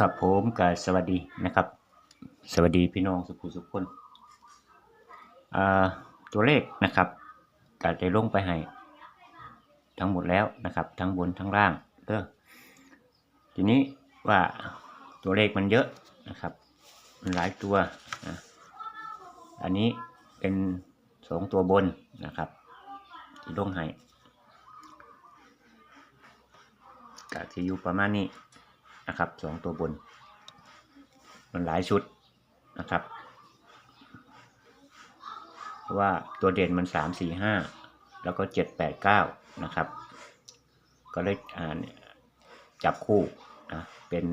ครับผมก็สวัสดีนะครับ สวัสดีพี่น้องสุขุสุขคนตัวเลขนะครับก็ได้ลงไปให้ทั้งหมดแล้วนะครับ ทั้งบนทั้งล่างเด้อทีนี้ว่าตัวเลขมันเยอะนะครับมันหลายตัวนะอันนี้เป็นสองตัวบนนะครับที่ลงให้ก็จะอยู่ประมาณนี้ นะครับสองตัวบน มันหลายชุดนะครับ เพราะว่าตัวเด่นมันสามสี่ห้าแล้วก็เจ็ดแปดเก้านะครับ ก็เลยอ่านจับคู่นะเป็น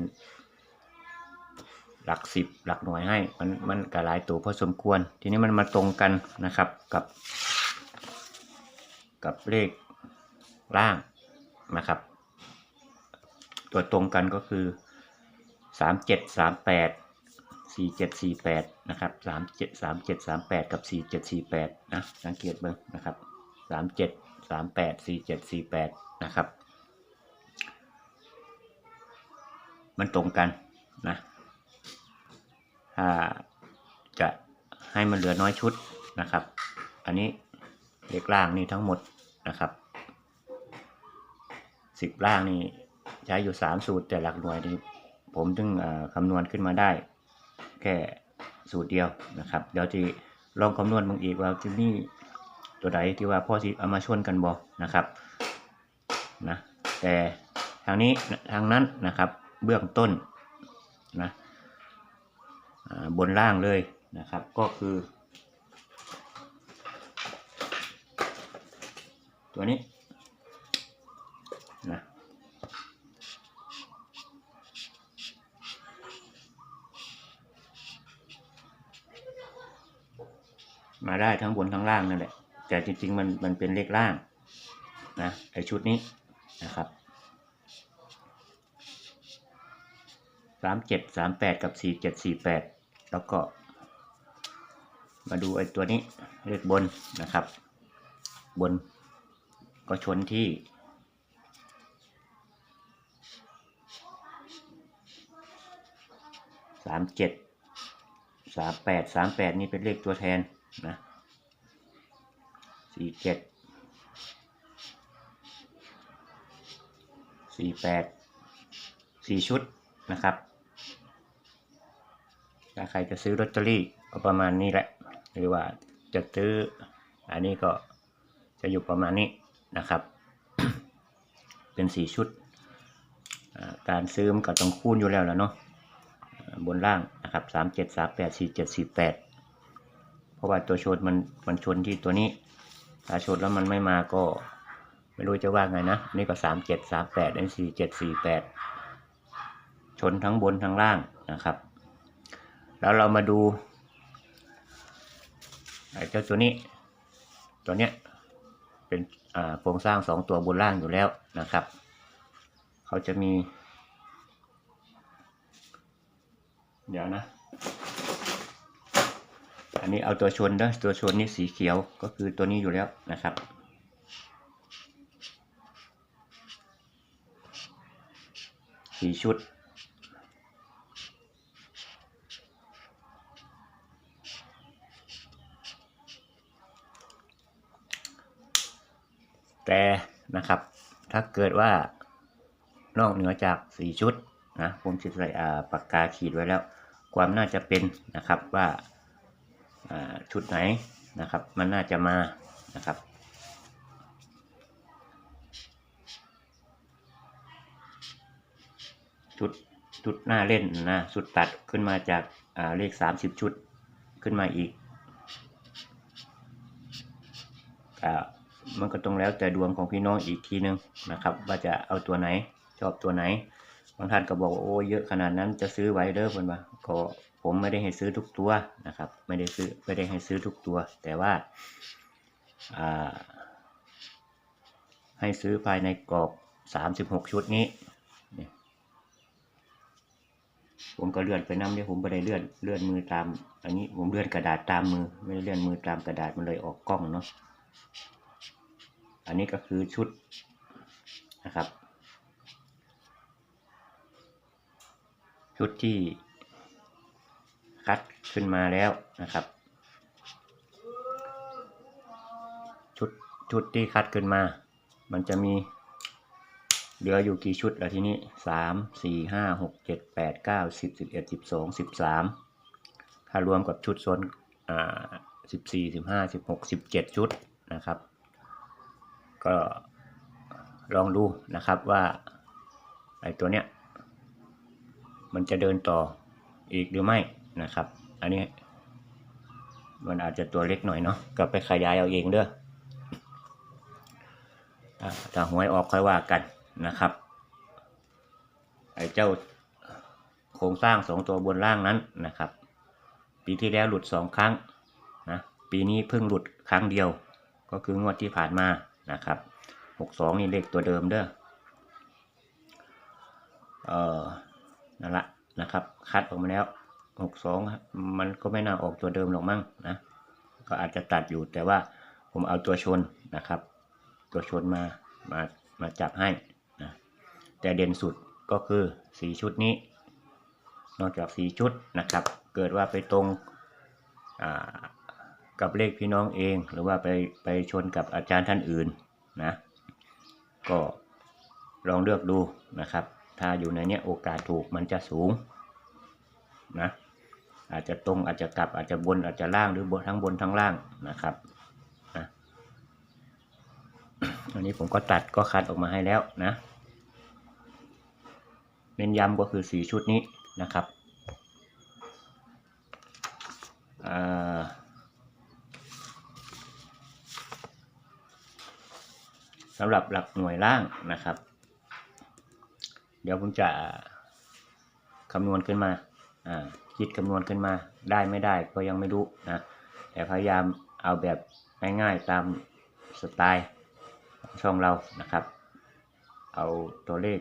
หลักสิบหลักหน่วยให้ มันมันกระหลายตัวพอสมควร ทีนี้มันมาตรงกันนะครับกับ กับเลขล่างนะครับ ตัวตรงกันก็คือสามเจ็ดสามแปดสี่เจ็ดสี่แปดนะครับสามเจ็ดสามเจ็ดสามแปดกับสี่เจ็ดสี่แปดนะสังเกตเบิ้งนะครับสามเจ็ดสามแปดสี่เจ็ดสี่แปดนะครับ มันตรงกันนะถ้าจะให้มันเหลือน้อยชุดนะครับ อันนี้เลขล่างนี่ทั้งหมดนะครับสิบล่างนี่ ช้อยู่สามสูตรแต่หลักหน่วยนี่ผมถึงคำนวณขึ้นมาได้ แค่สูตรเดียวนะครับ เดี๋ยวจะลองคำนวณบางอีกว่าที่นี่ตัวใดที่ว่าพ่อสิเอามาชนกันบอกนะครับนะแต่ทางนี้ทางนั้นนะครับเบื้องต้นนะบนล่างเลยนะครับก็คือ ตัวนี้ มาได้ทั้งบนทั้งล่างนั่นแหละ แต่จริง ๆ มันมันเป็นเลขล่างนะไอชุดนี้นะครับสามเจ็ดสามแปดกับสี่เจ็ดสี่แปดแล้วก็ มาดูไอตัวนี้เลขบนนะครับ บนก็ชนที่สามเจ็ดสามแปดสามแปดนี่เป็นเลขตัวแทน นะสี่เจ็ดสี่แปดสี่ชุดนะครับ ถ้าใครจะซื้อลอตเตอรี่ก็ประมาณนี้แหละ หรือว่าจะซื้อ อันนี้ก็จะอยู่ประมาณนี้นะครับ เป็นสี่ชุด การซื้อมันก็ต้องคูณอยู่แล้วแหล้วเนาะบนล่างนะครับสามเจ็ดสามแปดสี่เจ็ดสี่แปด เพราะว่าตัวชนมันมันชนที่ตัวนี้ ถ้าชนแล้วมันไม่มาก็ ไม่รู้จะว่าไงนะ นี่ก็สามเจ็ดสามแปดอันสี่เจ็ดสี่แปดชนทั้งบนทั้งล่างนะครับ แล้วเรามาดูไอ้เจ้าตัวนี้ ตัวเนี้ยเป็นโครงสร้างสองตัวบนล่างอยู่แล้วนะครับ เขาจะมี เดี๋ยวนะ อันนี้เอาตัวชนนะตัวชนนี่สีเขียวก็คือตัวนี้อยู่แล้วนะครับ สีชุด แต่นะครับ ถ้าเกิดว่านอกเหนือจากสีชุดนะผมจะใส่อ่าปากกาขีดไว้แล้ว ความน่าจะเป็นนะครับว่า ชุดไหนนะครับ มันน่าจะมานะครับ ชุดชุดหน้าเล่นนะสุดตัดขึ้นมาจากาเลขสามสิบชุดขึ้นมาอีกอ่ามันก็ต้องแล้วแต่ดวงของพี่น้องอีกทีนึงนะครับ ว่าจะเอาตัวไหนชอบตัวไหนางท่านก็บอกว่าโอ้เยอะขนาดนั้นจะซื้อไว้เด้อเพิ่นว่าก็ผมไม่ได้ให้ซื้อทุกตัวนะครับ ไม่ได้ซื้อไม่ได้ให้ซื้อทุกตัว แต่ว่าอ่าให้ซื้อภายในกรอบสามสิบหกชุดนี้นี่ผมก็เลื่อนไปน้ำเนี่ยผมไม่ได้เลื่อนเลื่อนมือตาม อันนี้ผมเลื่อนกระดาษตามมือ ไม่ได้เลื่อนมือตามกระดาษมันเลยออกกล้องเนาะอันนี้ก็คือชุดนะครับ ชุดที่คัดขึ้นมาแล้วนะครับ ชุดชุดที่คัดขึ้นมา มันจะมีเหลืออยู่กี่ชุดแล้วทีนี้สามสี่ห้าหกเจ็ดแปดเก้าสิบสิบเอ็ดสิบสองสิบสามถ้ารวมกับชุดโซนอ่าสิบสี่สิบห้าสิบหกสิบเจ็ดชุดนะครับ ก็ลองดูนะครับว่าไอ้ตัวเนี้ย มันจะเดินต่ออีกหรือไม่นะครับ อันนี้ มันอาจจะตัวเล็กหน่อยเนาะก็ไปขยายเอาเองเด้ออะถ้าหวยออกค่อยว่ากันนะครับไอ้เจ้าโครงสร้างสองตัวบนล่างนั้นนะครับ ปีที่แล้วหลุดสองครั้งนะปีนี้เพิ่งหลุดครั้งเดียว ก็คืองวดที่ผ่านมานะครับหกสองนี่เลขตัวเดิมเด้อเออ นั่นละนะครับ คัดออกมาแล้วหกสองมันก็ไม่น่าออกตัวเดิมหรอกมั้งนะ ก็อาจจะตัดอยู่แต่ว่าผมเอาตัวชนนะครับ ตัวชนมามามาจับให้นะแต่เด่นสุดก็คือสีชุดนี้ นอกจากสีชุดนะครับ เกิดว่าไปตรงกับเลขพี่น้องเอง หรือว่าไปไปชนกับอาจารย์ท่านอื่นนะ ก็ลองเลือกดูนะครับ ถ้าอยู่ในเนี้ยโอกาสถูกมันจะสูงนะอาจจะตรงอาจจะกลับอาจจะบนอาจจะล่างหรือบนทั้งบนทั้งล่างนะครับนะอันนี้ผมก็ตัดก็คัดออกมาให้แล้วนะเน้นย้ำก็คือสีชุดนี้นะครับสำหรับหลักหน่วยล่างนะครับ เดี๋ยวผมจะคำนวณขึ้นมาอ่าคิดคำนวณขึ้นมาได้ไม่ได้ก็ยังไม่รู้นะแต่พยายามเอาแบบง่ายๆตามสไตล์ช่องเรานะครับ เอาตัวเลข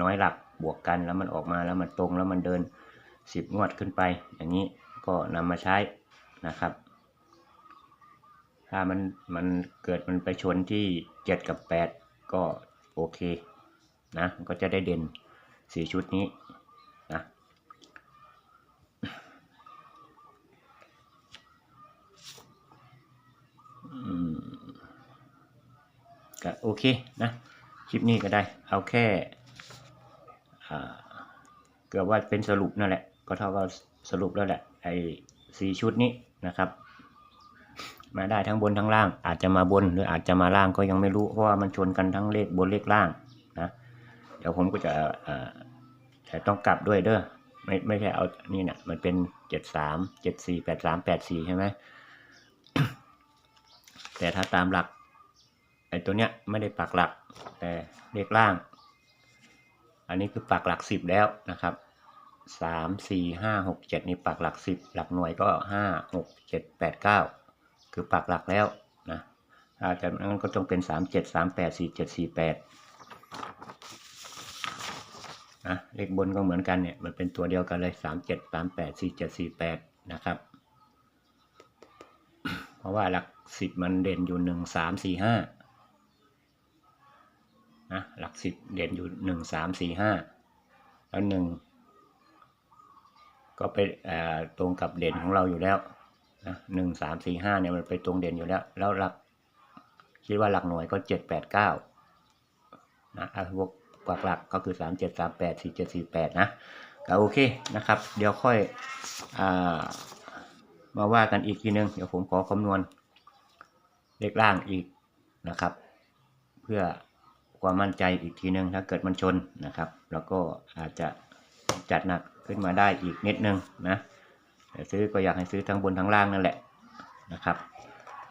น้อยหลักบวกกันแล้วมันออกมาแล้วมันตรงแล้วมันเดินสิบงวดขึ้นไป อย่างนี้ก็นำมาใช้นะครับ ถ้ามันมันเกิดมันไปชนที่เจ็ดกับแปดก็โอเค นะก็จะได้เด่นสี่ชุดนี้นะก็โอเคนะคลิปนี้ก็ได้ เอาแค่เกือบว่าเป็นสรุปนั่นแหละ ก็เท่ากับสรุปแล้วแหละไอ้สี่ชุดนี้นะครับ มาได้ทั้งบนทั้งล่าง อาจจะมาบนหรืออาจจะมาล่างก็ยังไม่รู้เพราะว่ามันชนกันทั้งเลขบนเลขล่าง ดี๋ยวผมก็จะแต่ต้องกลับด้วยเด้อไม่ไม่ใช่เอานี่นะมันเป็นเจ็ดสามเจ็ดสี่แปดสามแปดสี่ใช่ไหมแต่ถ้าตามหลักไอ้ตัวเนี้ยไม่ได้ปักหลัก แต่เลขล่าง อันนี้คือปักหลักสิบแล้วนะครับสามสี่ห้าหกเจ็ดนี่ปักหลักสิบหลักหน่วยก็ห้าหกเจ็ดแปดเก้าคือปักหลักแล้วนะถ้าจากนั้นก็ต้องเป็นสามเจ็ดสามแปดสี่เจ็ดสี่แปด นะเลขบนก็เหมือนกันเนี่ยมันเป็นตัวเดียวกันเลยสามเจ็ดสามแปดสี่เจ็ดสี่แปดนะครับ เพราะว่าหลักสิบมันเด่นอยู่หนึ่งสามสี่ห้านะหลักสิบเด่นอยู่หนึ่งสามสี่ห้าแล้วหนึ่งก็ไปตรงกับเด่นของเราอยู่แล้วนะหนึ่งสามสี่ห้าเนี่ยมันไปตรงเด่นอยู่แล้ว แล้วหลักคิดว่าหลักหน่วยก็เจ็ดแปดเก้านะอะพวก หลักหลักก็คือสามเจ็ดสามแปดสี่เจ็ดสี่แปดนะก็โอเคนะครับ เดี๋ยวค่อยอามาว่ากันอีกทีนึง เดี๋ยวผมขอคำนวณเลขล่างอีกนะครับ เพื่อความมั่นใจอีกทีนึงถ้าเกิดมันชนนะครับ แล้วก็อาจจะจัดหนักขึ้นมาได้อีกนิดนึงนะแต่ซื้อก็อยากให้ซื้อทั้งบนทั้งล่างนั่นแหละนะครับ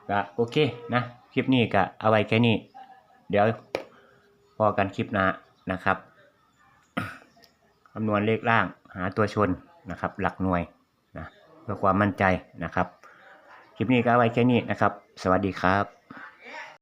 ก็โอเคนะ คลิปนี้ก็เอาไว้แค่นี้ เดี๋ยวพอกันคลิปหน้า นะครับคำนวณเลขล่างหาตัวชนนะครับ หลักหน่วยนะเพื่อความมั่นใจนะครับ คลิปนี้ก็ไว้แค่นี้นะครับ สวัสดีครับ